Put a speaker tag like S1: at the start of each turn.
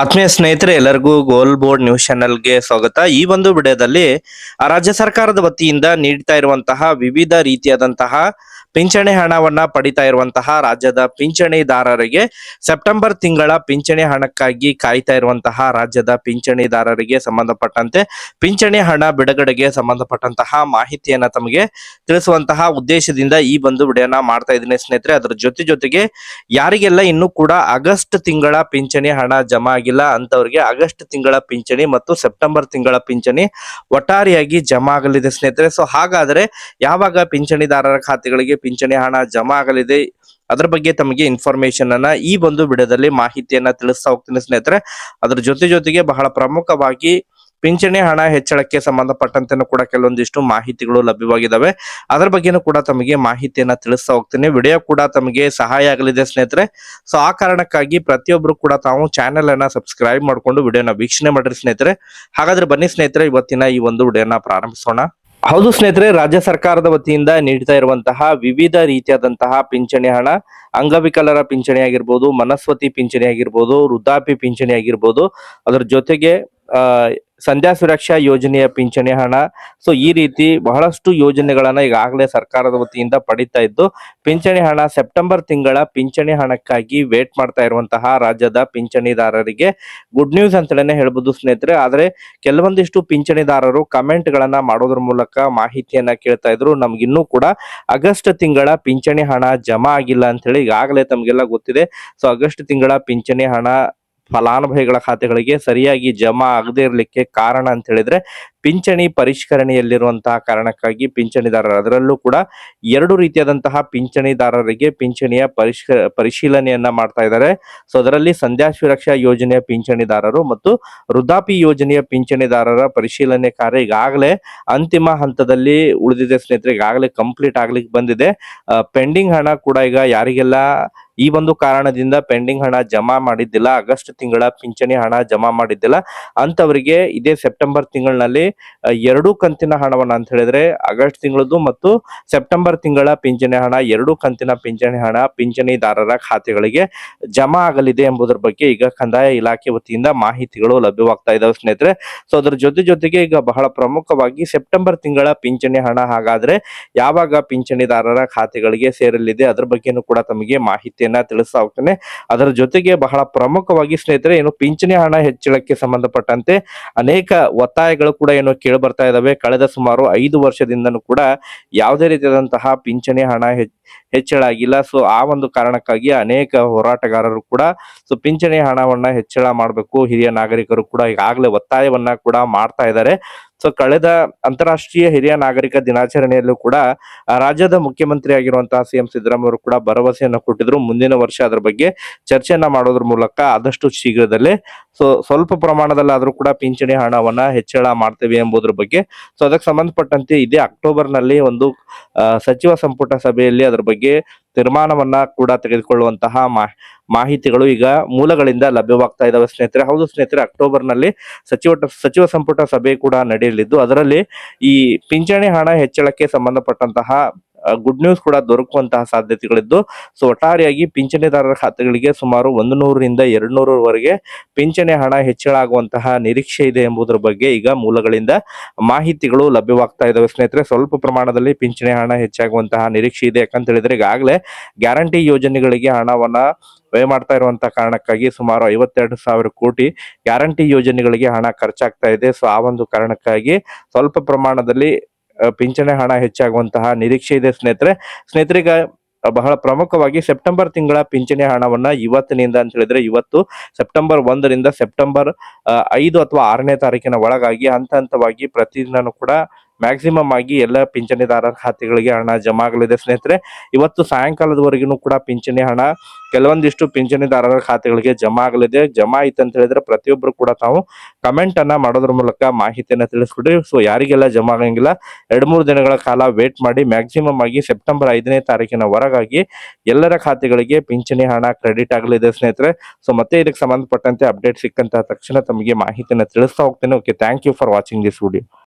S1: ಆತ್ಮೀಯ ಸ್ನೇಹಿತರೆ, ಎಲ್ಲರಿಗೂ ಗೋಲ್ ಬೋರ್ಡ್ ನ್ಯೂಸ್ ಚಾನೆಲ್ಗೆ ಸ್ವಾಗತ. ಈ ಒಂದು ವಿಡಿಯೋದಲ್ಲಿ ರಾಜ್ಯ ಸರ್ಕಾರದ ವತಿಯಿಂದ ನೀಡ್ತಾ ಇರುವಂತಹ ವಿವಿಧ ರೀತಿಯಾದಂತಹ ಪಿಂಚಣಿ ಹಣವನ್ನ ಪಡಿತಾ ಇರುವಂತಹ ರಾಜ್ಯದ ಪಿಂಚಣಿದಾರರಿಗೆ ಸೆಪ್ಟೆಂಬರ್ ತಿಂಗಳ ಪಿಂಚಣಿ ಹಣಕ್ಕಾಗಿ ಕಾಯ್ತಾ ಇರುವಂತಹ ರಾಜ್ಯದ ಪಿಂಚಣಿದಾರರಿಗೆ ಸಂಬಂಧಪಟ್ಟಂತೆ ಪಿಂಚಣಿ ಹಣ ಬಿಡುಗಡೆಗೆ ಸಂಬಂಧಪಟ್ಟಂತಹ ಮಾಹಿತಿಯನ್ನ ತಮಗೆ ತಿಳಿಸುವಂತಹ ಉದ್ದೇಶದಿಂದ ಈ ಒಂದು ವಿಡಿಯೋನ ಮಾಡ್ತಾ ಇದ್ದೀನಿ ಸ್ನೇಹಿತರೆ. ಅದರ ಜೊತೆ ಜೊತೆಗೆ, ಯಾರಿಗೆಲ್ಲ ಇನ್ನೂ ಕೂಡ ಆಗಸ್ಟ್ ತಿಂಗಳ ಪಿಂಚಣಿ ಹಣ ಜಮಾ ಆಗಿಲ್ಲ ಅಂತವರಿಗೆ ಆಗಸ್ಟ್ ತಿಂಗಳ ಪಿಂಚಣಿ ಮತ್ತು ಸೆಪ್ಟೆಂಬರ್ ತಿಂಗಳ ಪಿಂಚಣಿ ಒಟ್ಟಾರೆಯಾಗಿ ಜಮಾ ಆಗಲಿದೆ ಸ್ನೇಹಿತರೆ. ಸೊ ಹಾಗಾದರೆ ಯಾವಾಗ ಪಿಂಚಣಿದಾರರ ಖಾತೆಗಳಿಗೆ ಪಿಂಚಣಿ ಹಣ ಜಮಾ ಆಗಲಿದೆ? ಅದ್ರ ಬಗ್ಗೆ ತಮಗೆ ಇನ್ಫಾರ್ಮೇಶನ್ ಅನ್ನ ಈ ಒಂದು ವಿಡಿಯೋದಲ್ಲಿ ಮಾಹಿತಿಯನ್ನ ತಿಳಿಸ್ತಾ ಹೋಗ್ತೀನಿ ಸ್ನೇಹಿತರೆ. ಅದ್ರ ಜೊತೆ ಜೊತೆಗೆ ಬಹಳ ಪ್ರಮುಖವಾಗಿ ಪಿಂಚಣಿ ಹಣ ಹೆಚ್ಚಳಕ್ಕೆ ಸಂಬಂಧಪಟ್ಟಂತೆನೂ ಕೂಡ ಕೆಲವೊಂದಿಷ್ಟು ಮಾಹಿತಿಗಳು ಲಭ್ಯವಾಗಿದ್ದಾವೆ ಅದರ ಬಗ್ಗೆನೂ ಕೂಡ ತಮಗೆ ಮಾಹಿತಿಯನ್ನ ತಿಳಿಸ್ತಾ ಹೋಗ್ತೀನಿ. ವಿಡಿಯೋ ಕೂಡ ತಮಗೆ ಸಹಾಯ ಆಗಲಿದೆ ಸ್ನೇಹಿತರೆ. ಸೊ ಆ ಕಾರಣಕ್ಕಾಗಿ ಪ್ರತಿಯೊಬ್ರು ಕೂಡ ತಾವು ಚಾನೆಲ್ ಅನ್ನ ಸಬ್ಸ್ಕ್ರೈಬ್ ಮಾಡ್ಕೊಂಡು ವಿಡಿಯೋನ ವೀಕ್ಷಣೆ ಮಾಡ್ರಿ ಸ್ನೇಹಿತರೆ. ಹಾಗಾದ್ರೆ ಬನ್ನಿ ಸ್ನೇಹಿತರೆ, ಇವತ್ತಿನ ಈ ಒಂದು ವಿಡಿಯೋನ ಪ್ರಾರಂಭಿಸೋಣ. ಹೌದು ಸ್ನೇಹಿತರೆ, ರಾಜ್ಯ ಸರ್ಕಾರದ ವತಿಯಿಂದ ನೀಡ್ತಾ ಇರುವಂತಹ ವಿವಿಧ ರೀತಿಯಾದಂತಹ ಪಿಂಚಣಿ ಹಣ, ಅಂಗವಿಕಲರ ಪಿಂಚಣಿ ಆಗಿರ್ಬೋದು, ಮನಸ್ವತಿ ಪಿಂಚಣಿ ಆಗಿರ್ಬೋದು ವೃದ್ಧಾಪಿ ಪಿಂಚಣಿ ಆಗಿರ್ಬೋದು, ಅದರ ಜೊತೆಗೆ ಸಂಧ್ಯಾ ಸುರಕ್ಷಾ ಯೋಜನೆಯ ಪಿಂಚಣಿ ಹಣ. ಸೊ ಈ ರೀತಿ ಬಹಳಷ್ಟು ಯೋಜನೆಗಳನ್ನ ಈಗಾಗಲೇ ಸರ್ಕಾರದ ವತಿಯಿಂದ ಪಡಿತಾ ಇದ್ದು, ಪಿಂಚಣಿ ಹಣ ಸೆಪ್ಟೆಂಬರ್ ತಿಂಗಳ ಪಿಂಚಣಿ ಹಣಕ್ಕಾಗಿ ವೇಟ್ ಮಾಡ್ತಾ ಇರುವಂತಹ ರಾಜ್ಯದ ಪಿಂಚಣಿದಾರರಿಗೆ ಗುಡ್ ನ್ಯೂಸ್ ಅಂತಲೇ ಹೇಳ್ಬೋದು ಸ್ನೇಹಿತರೆ. ಆದರೆ, ಕೆಲವೊಂದಿಷ್ಟು ಪಿಂಚಣಿದಾರರು ಕಮೆಂಟ್ ಗಳನ್ನ ಮಾಡೋದ್ರ ಮೂಲಕ ಮಾಹಿತಿಯನ್ನ ಕೇಳ್ತಾ ಇದ್ರು. ನಮ್ಗಿನ್ನೂ ಕೂಡ ಆಗಸ್ಟ್ ತಿಂಗಳ ಪಿಂಚಣಿ ಹಣ ಜಮಾ ಆಗಿಲ್ಲ ಅಂತ ಹೇಳಿ ಈಗಾಗಲೇ ತಮಗೆಲ್ಲ ಗೊತ್ತಿದೆ. ಸೊ ಆಗಸ್ಟ್ ತಿಂಗಳ ಪಿಂಚಣಿ ಹಣ ಫಲಾನುಭವಿಗಳ ಖಾತೆಗಳಿಗೆ ಸರಿಯಾಗಿ ಜಮಾ ಆಗದೇ ಇರಲಿಕ್ಕೆ ಕಾರಣ ಅಂತ ಹೇಳಿದ್ರೆ ಪಿಂಚಣಿ ಪರಿಷ್ಕರಣೆಯಲ್ಲಿರುವಂತಹ ಕಾರಣಕ್ಕಾಗಿ ಪಿಂಚಣಿದಾರರು, ಅದರಲ್ಲೂ ಕೂಡ ಎರಡು ರೀತಿಯಾದಂತಹ ಪಿಂಚಣಿದಾರರಿಗೆ ಪಿಂಚಣಿಯ ಪರಿಷ್ಕ, ಪರಿಶೀಲನೆಯನ್ನ ಮಾಡ್ತಾ ಇದ್ದಾರೆ. ಸೊ ಅದರಲ್ಲಿ ಸಂಧ್ಯಾ ಸುರಕ್ಷಾ ಯೋಜನೆಯ ಪಿಂಚಣಿದಾರರು ಮತ್ತು ವೃದ್ಧಾಪಿ ಯೋಜನೆಯ ಪಿಂಚಣಿದಾರರ ಪರಿಶೀಲನೆ ಕಾರ್ಯ ಈಗಾಗಲೇ ಅಂತಿಮ ಹಂತದಲ್ಲಿ ಉಳಿದಿದೆ ಸ್ನೇಹಿತರೆ, ಈಗಾಗಲೇ ಕಂಪ್ಲೀಟ್ ಆಗ್ಲಿಕ್ಕೆ ಬಂದಿದೆ. ಪೆಂಡಿಂಗ್ ಹಣ ಕೂಡ ಈಗ ಯಾರಿಗೆಲ್ಲ ಈ ಒಂದು ಕಾರಣದಿಂದ ಪೆಂಡಿಂಗ್ ಹಣ ಜಮಾ ಮಾಡಿದ್ದಿಲ್ಲ, ಆಗಸ್ಟ್ ತಿಂಗಳ ಪಿಂಚಣಿ ಹಣ ಜಮಾ ಮಾಡಿದ್ದಿಲ್ಲ ಅಂತವರಿಗೆ ಇದೇ ಸೆಪ್ಟೆಂಬರ್ ತಿಂಗಳಿನಲ್ಲಿ ಎರಡು ಕಂತಿನ ಹಣವನ್ನು ಅಂತ ಹೇಳಿದ್ರೆ ಆಗಸ್ಟ್ ತಿಂಗಳದ್ದು ಮತ್ತು ಸೆಪ್ಟೆಂಬರ್ ತಿಂಗಳ ಪಿಂಚಣಿ ಹಣ, ಎರಡು ಕಂತಿನ ಪಿಂಚಣಿ ಹಣ ಪಿಂಚಣಿದಾರರ ಖಾತೆಗಳಿಗೆ ಜಮಾ ಆಗಲಿದೆ ಎಂಬುದರ ಬಗ್ಗೆ ಈಗ ಕಂದಾಯ ಇಲಾಖೆ ವತಿಯಿಂದ ಮಾಹಿತಿಗಳು ಲಭ್ಯವಾಗ್ತಾ ಇದಾವೆ ಸ್ನೇಹಿತರೆ. ಸೊ ಅದರ ಜೊತೆ ಜೊತೆಗೆ ಈಗ ಬಹಳ ಪ್ರಮುಖವಾಗಿ ಸೆಪ್ಟೆಂಬರ್ ತಿಂಗಳ ಪಿಂಚಣಿ ಹಣ ಹಾಗಾದ್ರೆ ಯಾವಾಗ ಪಿಂಚಣಿದಾರರ ಖಾತೆಗಳಿಗೆ ಸೇರಲಿದೆ ಅದರ ಬಗ್ಗೆನೂ ಕೂಡ ತಮಗೆ ಮಾಹಿತಿಯನ್ನ ತಿಳಿಸ್ತಾ ಹೋಗ್ತೇನೆ ಅದರ ಜೊತೆಗೆ ಬಹಳ ಪ್ರಮುಖವಾಗಿ ಸ್ನೇಹಿತರೆ, ಏನು ಪಿಂಚಣಿ ಹಣ ಹೆಚ್ಚಳಕ್ಕೆ ಸಂಬಂಧಪಟ್ಟಂತೆ ಅನೇಕ ಒತ್ತಾಯಗಳು ಕೂಡ ಏನು ಕೇಳಿ ಬರ್ತಾ ಇದಾವೆ. ಕಳೆದ ಸುಮಾರು ಐದು ವರ್ಷದಿಂದನೂ ಕೂಡ ಯಾವುದೇ ರೀತಿಯಾದಂತಹ ಪಿಂಚಣಿ ಹಣ ಹೆಚ್ಚಳ ಆಗಿಲ್ಲ. ಸೊ, ಆ ಒಂದು ಕಾರಣಕ್ಕಾಗಿ ಅನೇಕ ಹೋರಾಟಗಾರರು ಕೂಡ, ಸೊ, ಪಿಂಚಣಿ ಹಣವನ್ನ ಹೆಚ್ಚಳ ಮಾಡಬೇಕು. ಹಿರಿಯ ನಾಗರಿಕರು ಕೂಡ ಈಗಾಗಲೇ ಒತ್ತಾಯವನ್ನ ಕೂಡ ಮಾಡ್ತಾ ಇದ್ದಾರೆ ಸೊ ಕಳೆದ ಅಂತಾರಾಷ್ಟ್ರೀಯ ಹಿರಿಯ ನಾಗರಿಕ ದಿನಾಚರಣೆಯಲ್ಲೂ ಕೂಡ ರಾಜ್ಯದ ಮುಖ್ಯಮಂತ್ರಿ ಆಗಿರುವಂತಹ ಸಿ ಎಂ ಸಿದ್ದರಾಮಯ್ಯ ಕೂಡ ಭರವಸೆಯನ್ನು ಕೊಟ್ಟಿದ್ರು. ಮುಂದಿನ ವರ್ಷ ಅದರ ಬಗ್ಗೆ ಚರ್ಚೆಯನ್ನ ಮಾಡೋದ್ರ ಮೂಲಕ ಆದಷ್ಟು ಶೀಘ್ರದಲ್ಲೇ, ಸೊ, ಸ್ವಲ್ಪ ಪ್ರಮಾಣದಲ್ಲಾದರೂ ಕೂಡ ಪಿಂಚಣಿ ಹಣವನ್ನ ಹೆಚ್ಚಳ ಮಾಡ್ತೇವೆ ಎಂಬುದ್ರ ಬಗ್ಗೆ. ಸೊ ಅದಕ್ಕೆ ಸಂಬಂಧಪಟ್ಟಂತೆ ಇದೇ ಅಕ್ಟೋಬರ್ನಲ್ಲಿ ಒಂದು ಸಚಿವ ಸಂಪುಟ ಸಭೆಯಲ್ಲಿ ಅದರ ಬಗ್ಗೆ ತೀರ್ಮಾನವನ್ನ ಕೂಡ ತೆಗೆದುಕೊಳ್ಳುವಂತಹ ಮಾಹಿತಿಗಳು ಈಗ ಮೂಲಗಳಿಂದ ಲಭ್ಯವಾಗ್ತಾ ಇದಾವೆ ಸ್ನೇಹಿತರೆ. ಹೌದು ಸ್ನೇಹಿತರೆ ಅಕ್ಟೋಬರ್ನಲ್ಲಿ ಸಚಿವ ಸಚಿವ ಸಂಪುಟ ಸಭೆ ಕೂಡ ನಡೆಯಲಿದ್ದು, ಅದರಲ್ಲಿ ಈ ಪಿಂಚಣಿ ಹಣ ಹೆಚ್ಚಳಕ್ಕೆ ಸಂಬಂಧಪಟ್ಟಂತಹ ಗುಡ್ ನ್ಯೂಸ್ ಕೂಡ ದೊರಕುವಂತಹ ಸಾಧ್ಯತೆಗಳಿದ್ದು ಸೊ ಒಟ್ಟಾರೆಯಾಗಿ ಪಿಂಚಣಿದಾರರ ಖಾತೆಗಳಿಗೆ ಸುಮಾರು ಒಂದು ನೂರರಿಂದ ಎರಡು ನೂರವರೆಗೆ ಪಿಂಚಣಿ ಹಣ ಹೆಚ್ಚಳ ಆಗುವಂತಹ ನಿರೀಕ್ಷೆ ಇದೆ ಎಂಬುದರ ಬಗ್ಗೆ ಈಗ ಮೂಲಗಳಿಂದ ಮಾಹಿತಿಗಳು ಲಭ್ಯವಾಗ್ತಾ ಇದಾವೆ. ಸ್ನೇಹಿತರೆ, ಸ್ವಲ್ಪ ಪ್ರಮಾಣದಲ್ಲಿ ಪಿಂಚಣಿ ಹಣ ಹೆಚ್ಚಾಗುವಂತಹ ನಿರೀಕ್ಷೆ ಇದೆ. ಯಾಕಂತ ಹೇಳಿದ್ರೆ, ಈಗಾಗಲೇ ಗ್ಯಾರಂಟಿ ಯೋಜನೆಗಳಿಗೆ ಹಣವನ್ನ ವ್ಯಯ ಮಾಡ್ತಾ ಇರುವಂತಹ ಕಾರಣಕ್ಕಾಗಿ ಸುಮಾರು ಐವತ್ತೆರಡು ಸಾವಿರ ಕೋಟಿ ಗ್ಯಾರಂಟಿ ಯೋಜನೆಗಳಿಗೆ ಹಣ ಖರ್ಚಾಗ್ತಾ ಇದೆ. ಸೊ, ಆ ಒಂದು ಕಾರಣಕ್ಕಾಗಿ ಸ್ವಲ್ಪ ಪ್ರಮಾಣದಲ್ಲಿ ಪಿಂಚಣಿ ಹಣ ಹೆಚ್ಚಾಗುವಂತಹ ನಿರೀಕ್ಷೆ ಇದೆ ಸ್ನೇಹಿತರೆ. ಸ್ನೇಹಿತರಿಗೆ ಬಹಳ ಪ್ರಮುಖವಾಗಿ ಸೆಪ್ಟೆಂಬರ್ ತಿಂಗಳ ಪಿಂಚಣಿ ಹಣವನ್ನ ಇವತ್ತಿನಿಂದ ಅಂತ ಹೇಳಿದ್ರೆ ಇವತ್ತು ಸೆಪ್ಟೆಂಬರ್ ಒಂದರಿಂದ ಸೆಪ್ಟೆಂಬರ್ ಐದು ಅಥವಾ ಆರನೇ ತಾರೀಕಿನ ಒಳಗಾಗಿ ಹಂತ ಹಂತವಾಗಿ ಪ್ರತಿದಿನ ಕೂಡ ಮ್ಯಾಕ್ಸಿಮಮ್ ಆಗಿ ಎಲ್ಲ ಪಿಂಚಣಿದಾರರ ಖಾತೆಗಳಿಗೆ ಹಣ ಜಮಾ ಆಗಲಿದೆ ಸ್ನೇಹಿತರೆ, ಇವತ್ತು ಸಾಯಂಕಾಲದವರೆಗೂ ಕೂಡ ಪಿಂಚಣಿ ಹಣ ಕೆಲವೊಂದಿಷ್ಟು ಪಿಂಚಣಿದಾರರ ಖಾತೆಗಳಿಗೆ ಜಮಾ ಆಗಲಿದೆ ಜಮಾ ಆಯ್ತು ಅಂತ ಹೇಳಿದ್ರೆ ಪ್ರತಿಯೊಬ್ಬರು ಕೂಡ ತಾವು ಕಮೆಂಟ್ ಅನ್ನ ಮಾಡೋದ್ರ ಮೂಲಕ ಮಾಹಿತಿಯನ್ನ ತಿಳಿಸ್ಬಿಡಿ ಸೊ ಯಾರಿಗೆಲ್ಲ ಜಮಾ ಆಗಂಗಿಲ್ಲ, ಎರಡು ಮೂರು ದಿನಗಳ ಕಾಲ ವೇಟ್ ಮಾಡಿ ಮ್ಯಾಕ್ಸಿಮಮ್ ಆಗಿ ಸೆಪ್ಟೆಂಬರ್ ಐದನೇ ತಾರೀಕಿನ ಹೊರಗಾಗಿ ಎಲ್ಲರ ಖಾತೆಗಳಿಗೆ ಪಿಂಚಣಿ ಹಣ ಕ್ರೆಡಿಟ್ ಆಗಲಿದೆ ಸ್ನೇಹಿತರೆ. ಸೊ ಮತ್ತೆ ಇದಕ್ಕೆ ಸಂಬಂಧಪಟ್ಟಂತೆ ಅಪ್ಡೇಟ್ ಸಿಕ್ಕಂತಹ ತಕ್ಷಣ ತಮಗೆ ಮಾಹಿತಿಯನ್ನ ತಿಳಿಸ್ತಾ ಹೋಗ್ತೇನೆ. Okay thank you for watching this video